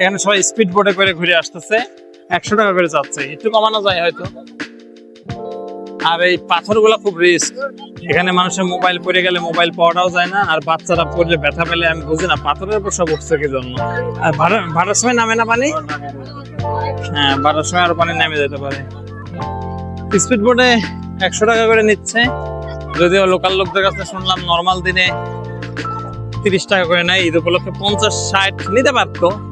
এখানে সবাই স্পিড বোটে করে ঘুরে আসতেছে। একশো টাকা করে যাচ্ছে। একটু কমানো যায় হয়তো। আর এই পাথরগুলো খুব রিস্ক এখানে মানুষের মোবাইল পড়ে গেলে মোবাইল পাওয়াটাও যায় না। আর বাচ্চারা পড়লে ব্যথা পেলে, আমি বুঝি না, পাথরের উপর সব উঠছে কি জন্য? আর ভাড়া- ভাড়ার সময় নামে না পানি? হ্যাঁ ভাড়ার সময় আরও পানি নামে যেতে পারে। স্পিড বোটে একশো টাকা করে নিচ্ছে। যদিও লোকাল লোকদের কাছে শুনলাম নর্মাল দিনে তিরিশ টাকা করে নেয়। ঈদ উপলক্ষে পঞ্চাশ, ষাট নিতে পারতো।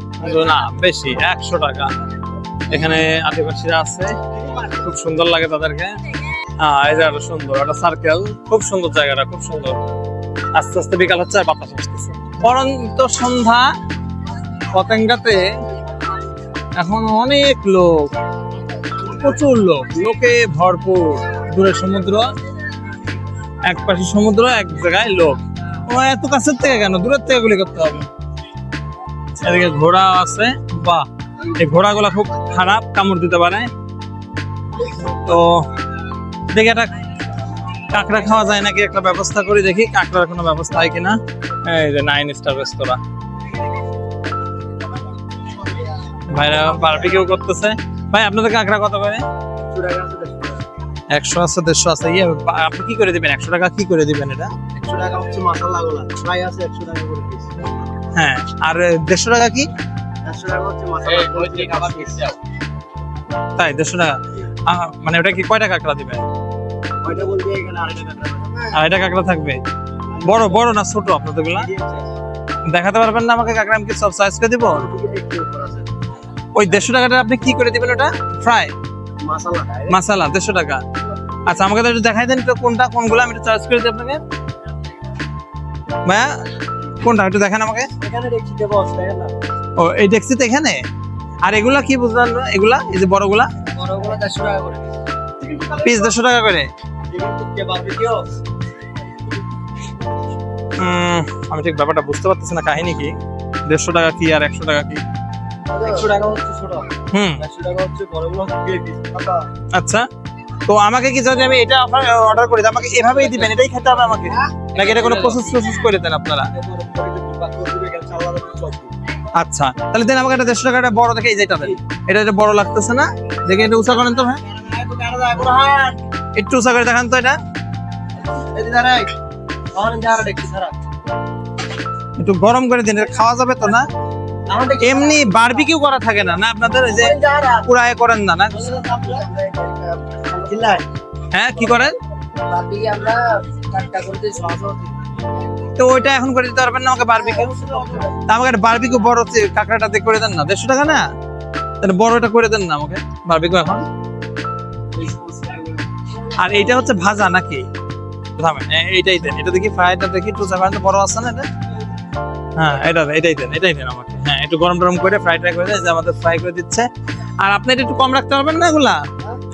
না, বেশি, একশো টাকা। এখানে আদিবাসীরা আছে, খুব সুন্দর লাগে তাদেরকে। হ্যাঁ এই জায়গাটা সুন্দর, একটা সার্কেল খুব সুন্দর জায়গাটা, খুব সুন্দর। আস্তে আস্তে বিকাল হচ্ছে আর বাতাস আসতেছে। পরন্ত সন্ধ্যা, পতেঙ্গাতে এখন অনেক লোক, প্রচুর লোক, লোকে ভরপুর। দূরে সমুদ্র এক পাশে সমুদ্র, এক জায়গায় লোক। ও, এত কাছের থেকে কেন? দূরের থেকে গুলি করতে হবে। এদিকে ঘোড়া আছে। বাহ, এই ঘোড়াগুলা খুব খারাপ কামড় দিতে পারে। তো একটা কাঁকড়া খাওয়া যায় নাকি? একটা ব্যবস্থা করি দেখি, কাঁকড়ার কোনো ব্যবস্থা হয় কিনা? এই যে নাইন স্টার রেস্তোরাঁ ভাইরা করতেছে। ভাই, আপনাদের কাঁকড়া কত করে? একশো আছে, দেড়শো আছে। ইয়ে আপনি কি করে দিবেন? একশো টাকা কি করে দিবেন এটা? একশো টাকা হচ্ছে মশলা গুলা ফ্রাই আছে একশো টাকা করে হ্যাঁ আর দেড়শো টাকা কি? একশো টাকা হচ্ছে তাই দেড়শো টাকা। আহ, মানে ওটা কি কয়টা কাঁকড়া দিবেন ওইটা আড়াই টাকা আর কাঁকড়া থাকবে? বড় বড় না ছোট আপনাদেরগুলা দেখাতে পারবেন না আমাকে কাঁকড়া আমি কি সব সাইজ করে দিব? ওই দেড়শো টাকাটা আপনি কি করে দিবেন ওটা? ফ্রাই মশলা। মাসালা দেড়শো টাকা। আচ্ছা আমাকে তো একটু দেখাই দেন তো কোনটা কোনগুলো আমি একটু চয়েস করে দিই আপনাকে। ভাইয়া? কোনটা? একটু দেখান আমাকে। ও এই ডেক্সিতে এখানে? আর এগুলা কি বুঝলেন না? এগুলা? এই যে বড়গুলা? বড়গুলো দেড়শো টাকা করে। পিস দেড়শো টাকা করে? আমি ঠিক ব্যাপারটা বুঝতে পারতেছি না কাহিনী কি? দেড়শো টাকা কি আর একশো টাকা কি? একশো টাকা হচ্ছে ছোট। হুম। একশো টাকা হচ্ছে বড়গুলো হচ্ছে দুই পিস আচ্ছা। তো আমাকে কি যদি আমি এটা অর্ডার করি আমাকে এভাবেই দিবেন, এটাই খেতে হবে আমাকে। নাকি এটা কোনো প্রসেস প্রসেস করে দেন আপনারা? আচ্ছা তাহলে দেন আমাকে একটা দেড়শো টাকা, একটা বড় দেখে এই যেটা দেন। এটা এটা বড় লাগতেছে না? দেখে এটা উঁচা করেন তো হ্যাঁ একটু উঁচা করে দেখান তো এটা। একটু গরম করে দিন, এটা খাওয়া যাবে তো না? এমনি বারবিকিউ করা থাকে না না? আপনাদের যে পুরায় করেন না না? হ্যাঁ কি করেন? তো ওইটা এখন করে দিতে পারবেন না আমাকে বারবিকিউ তা আমাকে বারবিকিউ বড় কাঁকড়াটাতে করে দেন না। দেড়শো টাকা না? তাহলে বড়টা করে দেন না আমাকে বারবিকিউ এখন। আর এইটা হচ্ছে ভাজা নাকি? থামেন এইটাই দেন। এটা দেখি ফ্রাইটা দেখি বড় আছে না এটা? হ্যাঁ এটা এটাই দেন এটাই দেন আমাকে। হ্যাঁ একটু গরম টরম করে ফ্রাই ট্রাই করে দেন যে আমাদের ফ্রাই করে দিচ্ছে। আর আপনি এটা একটু কম রাখতে পারবেন না এগুলা?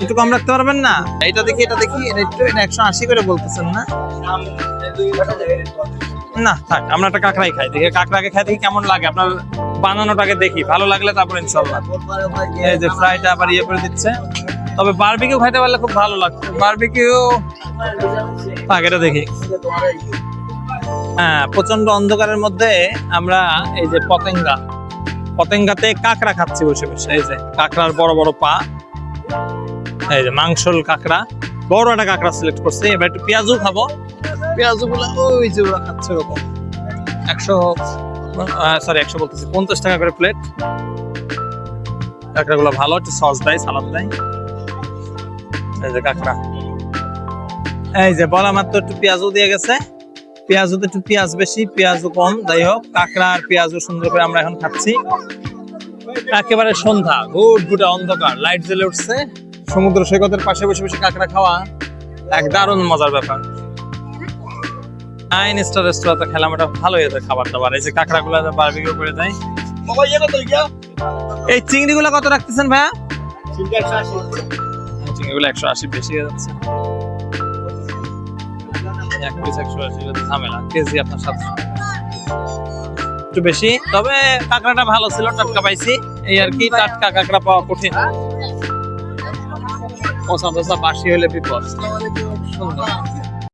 একটু কম রাখতে পারবেন না? এটা দেখি এটা দেখি একটু একশো আশি করে বলতেছেন না? না, থাক, আমরা একটা কাঁকড়াই খাই, দেখি কাঁকড়াকে খাই, দেখি কেমন লাগে। আপনার বানানোটাকে দেখি, ভালো লাগলে তারপর ইনশাল্লাহ এই যে ফ্রাইটা আবার ইয়ে করে দিচ্ছে। তবে বারবিকিউ খাইতে পারলে খুব ভালো লাগছে বারবিকিউ থাক, এটা দেখি। হ্যাঁ প্রচণ্ড অন্ধকারের মধ্যে আমরা এই যে পতেঙ্গা, পতেঙ্গাতে কাঁকড়া খাচ্ছি বসে বসে, এই যে কাঁকড়ার বড় বড় পা। এই যে মাংসল কাঁকড়া। বড় একটা কাঁকড়া সিলেক্ট করছি। এবার একটু পেঁয়াজও খাব। পেঁয়াজু গুলো ওই যে ওরা খাচ্ছে ওরকম। একশো সরি একশো বলতেছি। পঞ্চাশ টাকা করে প্লেট কাঁকড়া গুলো ভালো একটু সস দেয় সালাদ দেয়। এই যে কাঁকড়া। এই যে বলা মাত্র একটু পেঁয়াজও দিয়ে গেছে। পেঁয়াজও তো একটু পেঁয়াজ বেশি পেঁয়াজও কম। যাই হোক কাঁকড়া আর পেঁয়াজও সুন্দর করে আমরা এখন খাচ্ছি। একেবারে সন্ধ্যা গুড গুটা অন্ধকার লাইট জ্বলে উঠছে। সমুদ্র সৈকতের পাশে বসে বসে কাঁকড়া খাওয়া এক দারুণ মজার ব্যাপার। নাইন স্টার রেস্টুরেন্টে খেলাম, এটা ভালো হয়েছে খাবার দাবার এই যে কাঁকড়া গুলো বারবিকিউ করে দেয়। এই চিংড়ি গুলা কত রাখতেছেন ভাইয়া? চিংড়ি গুলো একশো আশি বেশি হয়ে যাচ্ছে। এক পিস ঝামেলা। কেজি আপনার সাতশো। একটু বেশি। তবে কাঁকড়াটা ভালো ছিল, টাটকা পাইছি। এই আর কি, টাটকা কাঁকড়া পাওয়া কঠিন। পচা পচা বাসি হলে বিপদ।